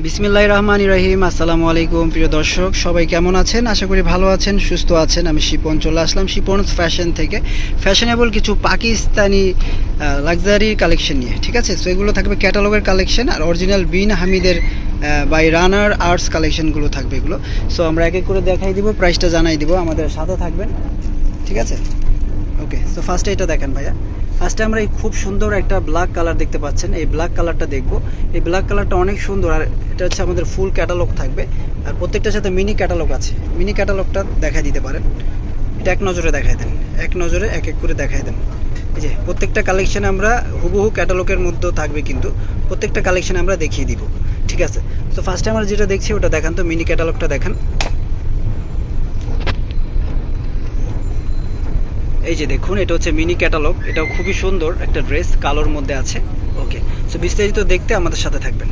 বিসমিল্লাহ রহমান রহিম। আসসালামু আলাইকুম প্রিয় দর্শক। সবাই কেমন আছেন? আশা করি ভালো আছেন, সুস্থ আছেন। আমি শিপন চলে আসলাম শিপন ফ্যাশন থেকে। ফ্যাশনেবল কিছু পাকিস্তানি লাক্সারি কালেকশন নিয়ে, ঠিক আছে? সো এগুলো থাকবে ক্যাটালগের কালেকশন আর অরিজিনাল বিন হামিদের বাই রানার আর্টস কালেকশনগুলো থাকবে এগুলো। সো আমরা এক এক করে দেখাই দিব প্রাইসটা জানাই দিব। আমাদের সাথে থাকবেন, ঠিক আছে? ওকে সো ফার্স্টে এটা দেখেন ভাইয়া। ফার্স্টে আমরা এই খুব সুন্দর একটা ব্ল্যাক কালার দেখতে পাচ্ছেন। এই ব্ল্যাক কালারটা দেখব। এই ব্ল্যাক কালারটা অনেক সুন্দর আর এটা হচ্ছে আমাদের ফুল ক্যাটালগ থাকবে। আর প্রত্যেকটার সাথে মিনি ক্যাটালগ আছে। মিনি ক্যাটালগটা দেখাই দিতে পারেন। এটা এক নজরে দেখাই দেন। এক নজরে এক এক করে দেখাই দেন। এই যে প্রত্যেকটা কালেকশন আমরা হুবহু ক্যাটালগের মধ্যেও থাকবে কিন্তু প্রত্যেকটা কালেকশানে আমরা দেখিয়ে দিব। ঠিক আছে? তো ফার্স্টে আমরা যেটা দেখছি, ওটা দেখান তো মিনি ক্যাটালগটা দেখান। এই যে দেখুন, এটা হচ্ছে মিনি ক্যাটালগ এটাও খুবই সুন্দর একটা ড্রেস কালোর মধ্যে আছে। ওকে সো বিস্তারিত দেখতে আমাদের সাথে থাকবেন।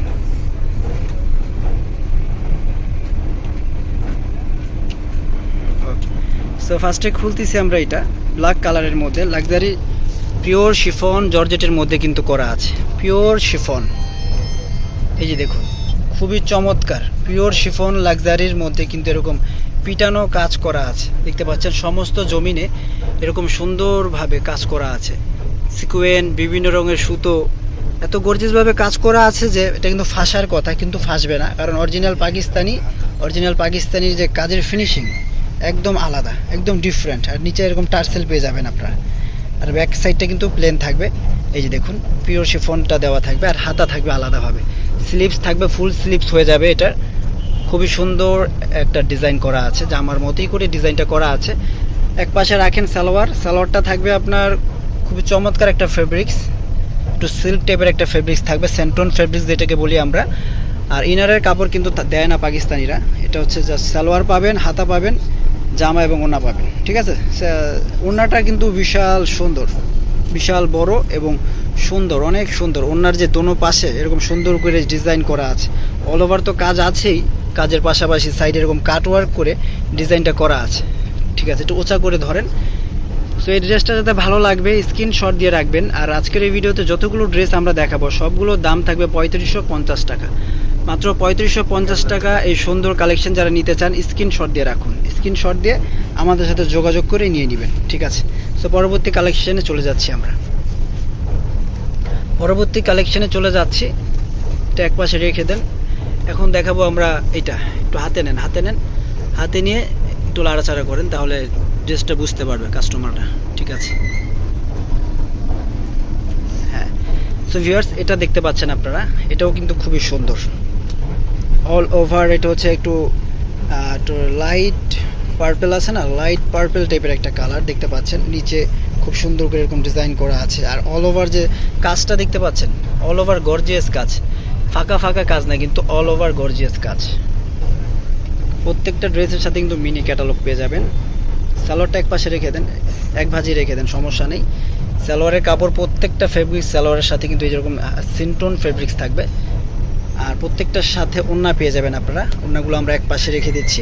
সো ফার্স্টে খুলতেছি আমরা এটা ব্ল্যাক কালারের মধ্যে। লাক্সারি পিওর শিফন জর্জেটের মধ্যে কিন্তু করা আছে। পিওর শিফন এই যে দেখুন, খুবই চমৎকার। পিওর শিফন লাক্সারির মধ্যে কিন্তু এরকম পিটানো কাজ করা আছে। দেখতে পাচ্ছেন, সমস্ত জমিনে এরকম সুন্দরভাবে কাজ করা আছে। সিকুয়েন, বিভিন্ন রঙের সুতো, এত গর্জিয়াসভাবে কাজ করা আছে যে এটা কিন্তু ফাঁসার কথা, কিন্তু ফাঁসবে না। কারণ অরিজিনাল পাকিস্তানি অরিজিনাল পাকিস্তানির যে কাজের ফিনিশিং একদম আলাদা, একদম ডিফারেন্ট আর নিচে এরকম টার্সেল পেয়ে যাবেন আপনারা। আর ব্যাক সাইডটা কিন্তু প্লেন থাকবে। এই যে দেখুন পিওর শিফনটা দেওয়া থাকবে আর হাতা থাকবে আলাদাভাবে। স্লিপস থাকবে ফুল স্লিপস হয়ে যাবে এটার। খুবই সুন্দর একটা ডিজাইন করা আছে জামার মতোই করে ডিজাইনটা করা আছে। এক পাশে রাখেন সালোয়ার। সালোয়ারটা থাকবে আপনার খুবই চমৎকার একটা ফেব্রিক্স একটু সিল্ক টাইপের একটা ফেব্রিক্স থাকবে সেন্টন ফেব্রিক্স যেটাকে বলি আমরা। আর ইনারের কাপড় কিন্তু দেয় না পাকিস্তানিরা। এটা হচ্ছে জাস্ট সালোয়ার পাবেন, হাতা পাবেন, জামা এবং ওনা পাবেন, ঠিক আছে? ওনাটা কিন্তু বিশাল সুন্দর, বিশাল বড় এবং সুন্দর, অনেক সুন্দর। ওনার যে দোনো পাশে এরকম সুন্দর করে ডিজাইন করা আছে। অল ওভার তো কাজ আছেই, কাজের পাশাপাশি সাইডে এরকম কাটওয়ার্ক করে ডিজাইনটা করা আছে। ঠিক আছে, একটু ওচা করে ধরেন। সো এই ড্রেসটা যাতে ভালো লাগবে স্ক্রিনশট দিয়ে রাখবেন। আর আজকের এই ভিডিওতে যতগুলো ড্রেস আমরা দেখাবো সবগুলোর দাম থাকবে পঁয়ত্রিশশো পঞ্চাশ টাকা। মাত্র পঁয়ত্রিশশো পঞ্চাশ টাকা এই সুন্দর কালেকশন যারা নিতে চান স্ক্রিনশট দিয়ে রাখুন। স্ক্রিনশট দিয়ে আমাদের সাথে যোগাযোগ করে নিয়ে নেবেন, ঠিক আছে? সো পরবর্তী কালেকশনে চলে যাচ্ছি আমরা। পরবর্তী কালেকশনে চলে যাচ্ছি। এটা এক পাশে রেখে দেন। এখন দেখাবো আমরা এটা, একটু হাতে নেন হাতে নেন। হাতে নিয়ে একটু লাড়াচাড়া করেন, তাহলে ড্রেসটা বুঝতে পারবে কাস্টমাররা ঠিক আছে? হ্যাঁ। সো ভিউয়ার্স এটা দেখতে পাচ্ছেন আপনারা। এটাও কিন্তু খুবই সুন্দর। অল ওভার এটা হচ্ছে একটু একটু লাইট পার্পেল আছে না? লাইট পার্পেল টাইপের একটা কালার দেখতে পাচ্ছেন। নিচে খুব সুন্দর করে এরকম ডিজাইন করা আছে। আর অল ওভার যে কাজটা দেখতে পাচ্ছেন অল ওভার গর্জিয়াস কাজ ফাঁকা ফাঁকা কাজ না, কিন্তু অল ওভার গর্জিয়াস কাজ প্রত্যেকটা ড্রেসের সাথে কিন্তু মিনি ক্যাটালগ পেয়ে যাবেন। সালোয়ারটা এক পাশে রেখে দেন, এক ভাজি রেখে দেন, সমস্যা নেই। সালোয়ারের কাপড় প্রত্যেকটা ফেব্রিক সালোয়ারের সাথে কিন্তু এই যেরকম সিনটোন ফেব্রিক্স থাকবে। আর প্রত্যেকটার সাথে ওন্না পেয়ে যাবেন আপনারা। ওন্নাগুলো আমরা এক পাশে রেখে দিচ্ছি।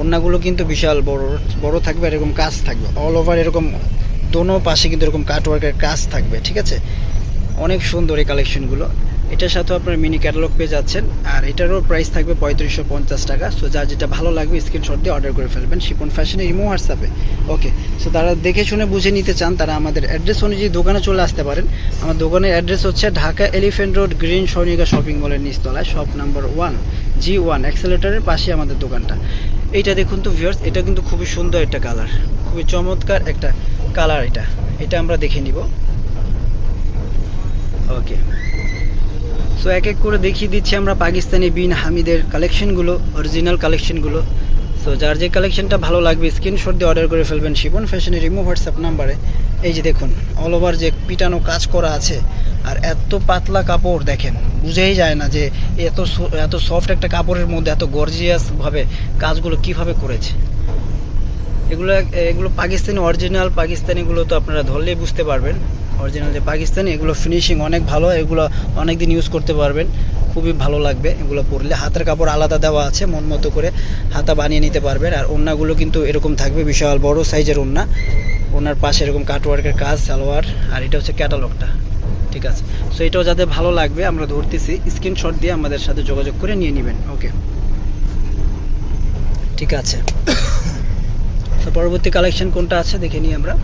ওন্নাগুলো কিন্তু বিশাল বড় বড় থাকবে আর এরকম কাজ থাকবে। অল ওভার এরকম দোনো পাশে কিন্তু এরকম কাটওয়ার্কের কাজ থাকবে, ঠিক আছে? অনেক সুন্দর এই কালেকশনগুলো এটার সাথেও আপনার মিনি ক্যাটালগ পেয়ে যাচ্ছেন। আর এটারও প্রাইস থাকবে পঁয়ত্রিশশো পঞ্চাশ টাকা। সো যার যেটা ভালো লাগবে স্ক্রিনশট দিয়ে অর্ডার করে ফেলবেন। শিপন ফ্যাশনে ইমো হোয়াটসঅ্যাপে ওকে সো তারা দেখে শুনে বুঝে নিতে চান, তারা আমাদের অ্যাড্রেস অনুযায়ী দোকানে চলে আসতে পারেন। আমার দোকানের অ্যাড্রেস হচ্ছে ঢাকা এলিফেন্ট রোড গ্রিন সৈনিকা শপিং মলের নিচতলায় shop number one G one অ্যাক্সেলেটারের পাশে আমাদের দোকানটা। এইটা দেখুন তো ভিউয়ার্স এটা কিন্তু খুবই সুন্দর একটা কালার খুবই চমৎকার একটা কালার এটা। এটা আমরা দেখে নিব। ওকে সো এক এক করে দেখিয়ে দিচ্ছি আমরা পাকিস্তানি বিন হামিদের কালেকশনগুলো অরিজিনাল কালেকশনগুলো সো যার যে কালেকশনটা ভালো লাগবে স্ক্রিনশট দিয়ে অর্ডার করে ফেলবেন শিবন ফ্যাশনের রিমো হোয়াটসঅ্যাপ নাম্বারে এই যে দেখুন অল ওভার যে পিটানো কাজ করা আছে, আর এত পাতলা কাপড় দেখেন, বুঝেই যায় না যে এত এত সফট একটা কাপড়ের মধ্যে এত গর্জিয়াসভাবে কাজগুলো কীভাবে করেছে। এগুলো এগুলো পাকিস্তানি অরিজিনাল পাকিস্তানিগুলো তো আপনারা ধরলেই বুঝতে পারবেন। অরিজিনাল যে পাকিস্তানি, এগুলো ফিনিশিং অনেক ভালো, এগুলো অনেক দিন ইউজ করতে পারবেন। খুবই ভালো লাগবে এগুলো পরলে। হাতের কাপড় আলাদা দেওয়া আছে, মন মতো করে হাতা বানিয়ে নিতে পারবেন। আর ওড়নাগুলো কিন্তু এরকম থাকবে, বিশাল বড় সাইজের ওড়না ওনার পাশে এরকম কাটওয়ার্কের কাজ, সালোয়ার, আর এটা হচ্ছে ক্যাটালগটা ঠিক আছে? সো এটাও যাতে ভালো লাগবে, আমরা ধরতেছি। স্ক্রিনশট দিয়ে আমাদের সাথে যোগাযোগ করে নিয়ে নেবেন। ওকে ঠিক আছে। তো পরবর্তী কালেকশন কোনটা আছে, দেখে নিই আমরা।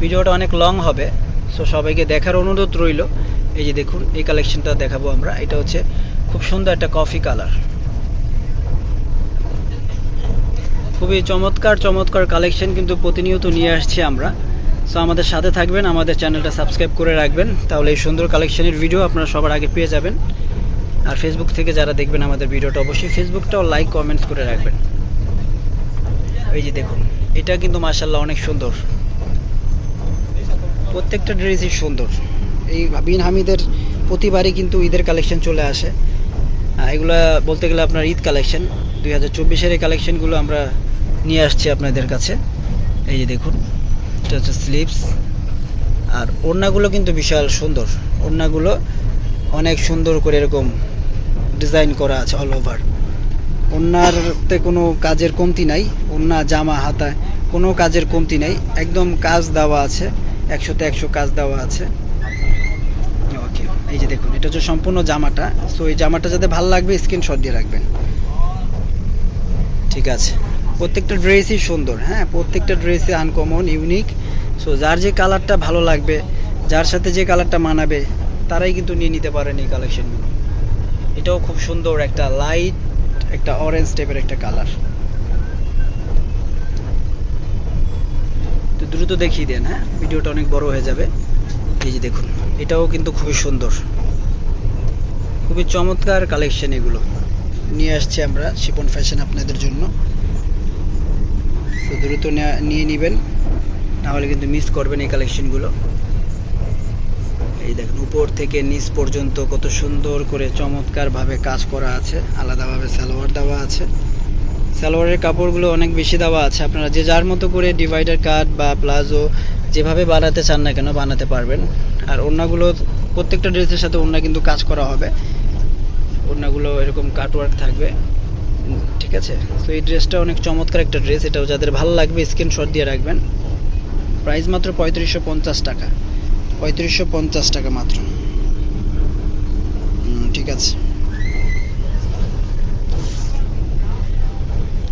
ভিডিওটা অনেক লং হবে সো সবাইকে দেখার অনুরোধ রইল। এই যে দেখুন, এই কালেকশনটা দেখাবো আমরা। এটা হচ্ছে খুব সুন্দর একটা কফি কালার খুবই চমৎকার চমৎকার কালেকশন কিন্তু প্রতিনিয়ত নিয়ে আসছি আমরা। সো আমাদের সাথে থাকবেন, আমাদের চ্যানেলটা সাবস্ক্রাইব করে রাখবেন। তাহলে এই সুন্দর কালেকশনের ভিডিও আপনারা সবার আগে পেয়ে যাবেন। আর ফেসবুক থেকে যারা দেখবেন আমাদের ভিডিওটা, অবশ্যই ফেসবুকটাও লাইক কমেন্টস করে রাখবেন। এই যে দেখুন, এটা কিন্তু মার্শাল্লাহ অনেক সুন্দর। প্রত্যেকটা ড্রেসই সুন্দর। এই বিন হামিদের প্রতিবারই কিন্তু ঈদের কালেকশন চলে আসে। এগুলা বলতে গেলে আপনার ঈদ কালেকশন দুই হাজার চব্বিশের এই কালেকশনগুলো আমরা নিয়ে আসছি আপনাদের কাছে। এই যে দেখুন, এটা হচ্ছে স্লিপস আর ওড়নাগুলো কিন্তু বিশাল সুন্দর। ওড়নাগুলো অনেক সুন্দর করে এরকম ডিজাইন করা আছে অল ওভার ওড়নারতে কোনো কাজের কমতি নাই। ওড়না, জামা, হাতা কোনো কাজের কমতি নাই। একদম কাজ দেওয়া আছে। একশোতে একশো কাজ দেওয়া আছে। ওকে, এই যে দেখুন, এটা হচ্ছে সম্পূর্ণ জামাটা। সো এই জামাটা যাতে ভালো লাগবে স্ক্রিনশট দিয়ে রাখবেন। ঠিক আছে। প্রত্যেকটা ড্রেসই সুন্দর হ্যাঁ? প্রত্যেকটা ড্রেসই আনকমন ইউনিক সো যার যে কালারটা ভালো লাগবে, যার সাথে যে কালারটা মানাবে, তারাই কিন্তু নিয়ে নিতে পারেন এই কালেকশনগুলো এটাও খুব সুন্দর একটা লাইট একটা অরেঞ্জ টাইপের একটা কালার দ্রুত দেখিয়ে দেন হ্যাঁ? ভিডিওটা অনেক বড় হয়ে যাবে। এই যে দেখুন, এটাও কিন্তু খুবই সুন্দর। খুবই চমৎকার কালেকশন এগুলো। নিয়ে আসছি আমরা শিপন ফ্যাশন আপনাদের জন্য। তো দ্রুত নেয়া- নেবেন। নাহলে কিন্তু মিস করবেন এই কালেকশনগুলো এই দেখুন, উপর থেকে নিচ পর্যন্ত কত সুন্দর করে চমৎকারভাবে কাজ করা আছে। আলাদাভাবে সালোয়ার দেওয়া আছে। সালোয়ারের কাপড়গুলো অনেক বেশি দেওয়া আছে। আপনারা যে যার মতো করে ডিভাইডার কাট বা প্লাজো যেভাবে বানাতে চান না কেন বানাতে পারবেন। আর ওড়নাগুলো, প্রত্যেকটা ড্রেসের সাথে ওড়না কিন্তু কাজ করা হবে। ওড়নাগুলো এরকম কাটওয়ার্ক থাকবে। ঠিক আছে? তো এই ড্রেসটা অনেক চমৎকার একটা ড্রেস। এটাও যাদের ভালো লাগবে স্ক্রিনশট দিয়ে রাখবেন। প্রাইস মাত্র পঁয়ত্রিশশো পঞ্চাশ টাকা। পঁয়ত্রিশশো পঞ্চাশ টাকা মাত্র। ঠিক আছে।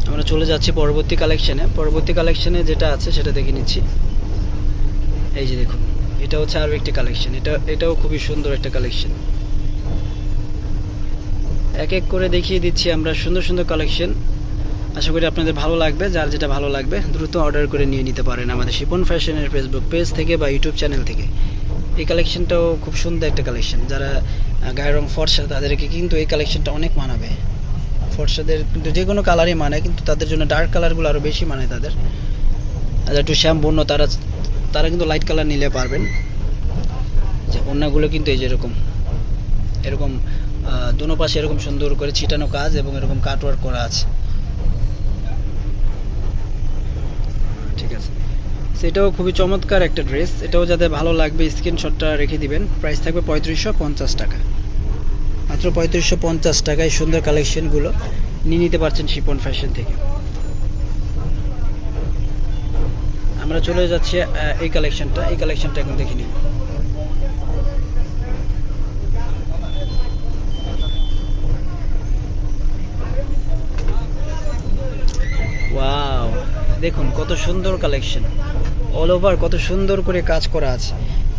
আমরা চলে যাচ্ছি পরবর্তী কালেকশনে পরবর্তী কালেকশনে যেটা আছে সেটা দেখে নিচ্ছি। এই যে দেখুন, এটা হচ্ছে আরও একটি কালেকশন এটা, এটাও খুবই সুন্দর একটা কালেকশন এক এক করে দেখিয়ে দিচ্ছি আমরা সুন্দর সুন্দর কালেকশন আশা করি আপনাদের ভালো লাগবে। যার যেটা ভালো লাগবে, দ্রুত অর্ডার করে নিয়ে নিতে পারেন আমাদের শিপন ফ্যাশনের ফেসবুক পেজ থেকে বা ইউটিউব চ্যানেল থেকে। এই কালেকশনটাও খুব সুন্দর একটা কালেকশন যারা গায়ের রং ফর্সা, তাদেরকে কিন্তু এই কালেকশনটা অনেক মানাবে। ফর্সাদের কিন্তু যে কোনো কালারই মানে কিন্তু তাদের জন্য ডার্ক কালারগুলো আরও বেশি মানে তাদের। আর একটু শ্যাম বর্ণ তারা তারা কিন্তু লাইট কালার নিলে পারবেন। যে অন্যগুলো কিন্তু এই যেরকম এরকম দোনো পাশে এরকম সুন্দর করে ছিটানো কাজ এবং এরকম কাটওয়ার্ক করা আছে। ঠিক আছে। সেটাও খুবই চমৎকার একটা ড্রেস এটাও যাতে ভালো লাগবে স্ক্রিনশটটা রেখে দিবেন। প্রাইস থাকবে পঁয়ত্রিশশো পঞ্চাশ টাকা। মাত্র পঁয়ত্রিশশো পঞ্চাশ টাকায় সুন্দর কালেকশনগুলো নিয়ে নিতে পারছেন শিপন ফ্যাশন থেকে। আমরা চলে যাচ্ছি এই কালেকশনটা এই কালেকশনটা এখন দেখে ওয়াও দেখুন কত সুন্দর কালেকশন অল ওভার কত সুন্দর করে কাজ করা আছে।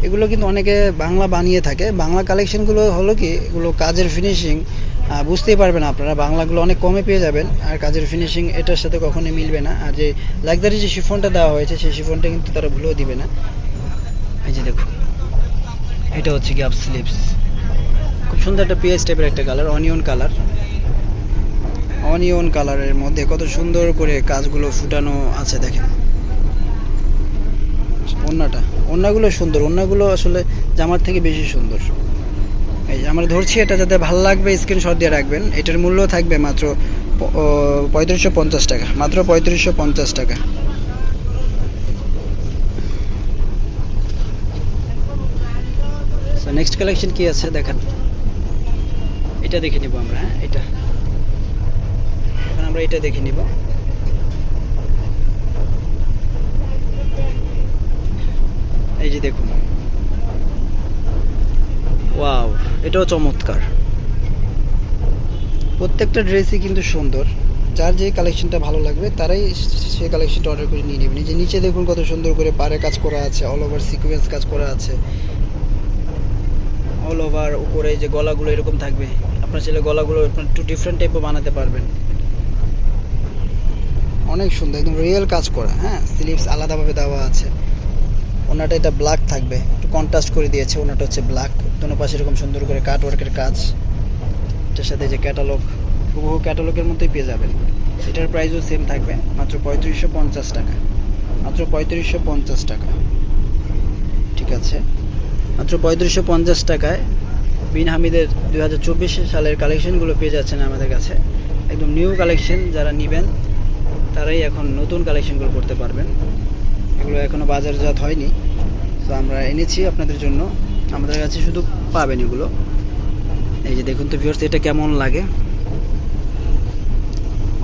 এগুলো কিন্তু অনেকে বাংলা বানিয়ে থাকে। বাংলা কালেকশনগুলো হলো কি, এগুলো কাজের ফিনিশিং বুঝতেই পারবেন আপনারা। বাংলাগুলো অনেক কমে পেয়ে যাবেন, আর কাজের ফিনিশিং এটার সাথে কখনোই মিলবে না। আর যে লাক্সারি যে শিফনটা দেওয়া হয়েছে, সেই শিফনটা কিন্তু তারা ভুলেও দিবে না। এই যে দেখুন, এটা হচ্ছে গ্যাপ স্লিপস খুব সুন্দর একটা পিএস টাইপের একটা কালার অনিয়ন কালার অনিয়ন কালারের মধ্যে কত সুন্দর করে কাজগুলো ফুটানো আছে, দেখেন। ওন্নাটা ওন্নাগুলো সুন্দর ওন্নাগুলো আসলে জামার থেকে বেশি সুন্দর। এই আমরা ধরছি এটা যাতে ভালো লাগবে স্ক্রিনশট দিয়ে রাখবেন। এটার মূল্য থাকবে মাত্র পঁয়ত্রিশশো পঞ্চাশ টাকা। মাত্র পঁয়ত্রিশশো পঞ্চাশ টাকা। নেক্সট কালেকশন কি আছে? দেখান। এটা দেখে নিব আমরা হ্যাঁ? এটা। এখন আমরা এটা দেখে নিব। এই যে দেখুন। ওয়াও, এটাও চমৎকার। প্রত্যেকটা ড্রেসই কিন্তু সুন্দর। যার যে কালেকশনটা ভালো লাগবে, তারাই সেই কালেকশনটা অর্ডার করে নিয়ে নেবেন যে নিচে দেখুন কত সুন্দর করে পাড়ে কাজ করা আছে অল ওভার সিকোয়েন্স কাজ করা আছে। অল ওভার উপরে যে গলাগুলো এরকম থাকবে। আপনার ছেলে গলাগুলো একটু ডিফারেন্ট টাইপও বানাতে পারবেন। অনেক সুন্দর, একদম রিয়েল কাজ করা হ্যাঁ? স্লিভস আলাদাভাবে দেওয়া আছে। ওনাটা এটা ব্ল্যাক থাকবে। একটু কন্ট্রাস্ট করে দিয়েছে, ওনাটা হচ্ছে ব্ল্যাক দোনো পাশে এরকম সুন্দর করে কাট ওয়ার্কের কাজ। এটার সাথে যে ক্যাটালগ হুবহু ক্যাটালগের মতোই পেয়ে যাবেন। এটার প্রাইসও সেম থাকবে, মাত্র পঁয়ত্রিশশো পঞ্চাশ টাকা। মাত্র পঁয়ত্রিশশো পঞ্চাশ টাকা। ঠিক আছে? মাত্র পঁয়ত্রিশশো পঞ্চাশ টাকায় বিন হামিদের দুই হাজার চব্বিশ সালের কালেকশনগুলো পেয়ে যাচ্ছেন আমাদের কাছে। একদম নিউ কালেকশন যারা নেবেন, তারাই এখন নতুন কালেকশনগুলো করতে পারবেন। এগুলো এখনও বাজারজাত হয়নি। তো আমরা এনেছি আপনাদের জন্য। আমাদের কাছে শুধু পাবেন এগুলো। এই যে দেখুন তো ভিউয়ার্স এটা কেমন লাগে?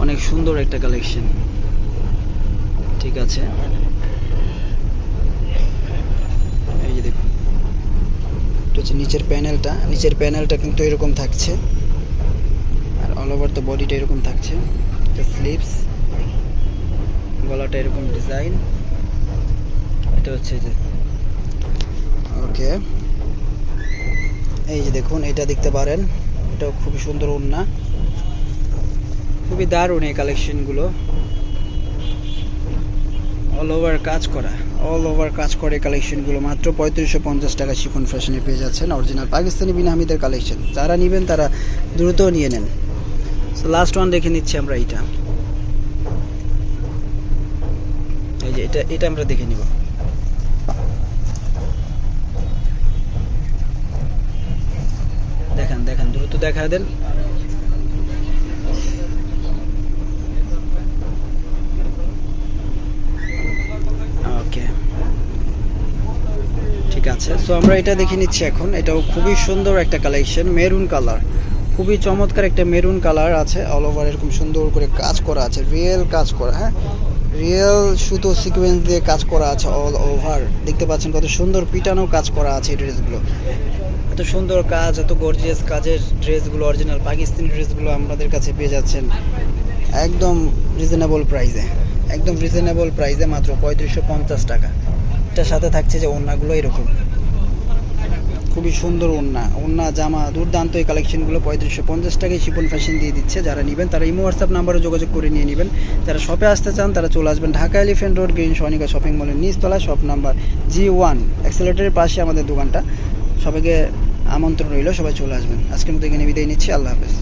অনেক সুন্দর একটা কালেকশন ঠিক আছে। এই যে দেখুন। এটা হচ্ছে নিচের প্যানেলটা নিচের প্যানেলটা কিন্তু এরকম থাকছে। আর অল ওভার তো বডিটা এরকম থাকছে। এটা স্লিভস গলাটা এরকম ডিজাইন এটা হচ্ছে যে। ওকে। এই যে দেখুন, এটা দেখতে পারেন। এটাও খুবই সুন্দর ওড়না। খুবই দারুণ এই কালেকশনগুলো অল ওভার কাজ করা। অল ওভার কাজ করে কালেকশনগুলো মাত্র পঁয়ত্রিশশো পঞ্চাশ টাকা শিফন ফ্যাশনে পেয়ে যাচ্ছেন। অরিজিনাল পাকিস্তানি বিন হামিদের কালেকশন যারা নেবেন, তারা দ্রুত নিয়ে নেন। সো লাস্ট ওয়ান দেখে নিচ্ছি আমরা এইটা। এই যে এটা এটা আমরা দেখে নিব। দেখান দেখান, দ্রুত দেখা দেন। ওকে। ঠিক আছে সো আমরা এটা দেখে নিচ্ছি এখন। এটাও খুবই সুন্দর একটা কালেকশন মেরুন কালার খুবই চমৎকার একটা মেরুন কালার আছে অল ওভার এরকম সুন্দর করে কাজ করা আছে রিয়েল কাজ করা হ্যাঁ? রিয়েল সুতো সিকোয়েন্স দিয়ে কাজ করা আছে অল ওভার দেখতে পাচ্ছেন কত সুন্দর পিটানো কাজ করা আছে এই ড্রেসগুলো সুন্দর কাজ, এত গর্জিয়াস কাজের ড্রেসগুলো অরিজিনাল পাকিস্তানি ড্রেসগুলো আমাদের কাছে পেয়ে যাচ্ছেন। একদম রিজনেবল প্রাইসে একদম রিজনেবল প্রাইসে মাত্র পঁয়ত্রিশশো পঞ্চাশ টাকা। এটার সাথে থাকছে যে ওড়নাগুলো এরকম। খুবই সুন্দর ওড়না। ওড়না, জামা, দুর্দান্ত এই কালেকশনগুলো পঁয়ত্রিশশো পঞ্চাশ টাকায় শিপন ফ্যাশন দিয়ে দিচ্ছে। যারা নেবেন, তারা ইমো হোয়াটসঅ্যাপ নাম্বারে যোগাযোগ করে নিয়ে নেবেন। যারা শপে আসতে চান, তারা চলে আসবেন ঢাকা এলিফেন্ট রোড গ্রিন সনিকা শপিং মলের নিচতলা শপ নাম্বার জি ওয়ান অ্যাক্সেলেটারের পাশে আমাদের দোকানটা। সবাইকে আমন্ত্রণ রইল সবাই চলে আসবেন। আজকের মতো এখানে বিদায় নিচ্ছি আল্লাহ হাফেজ।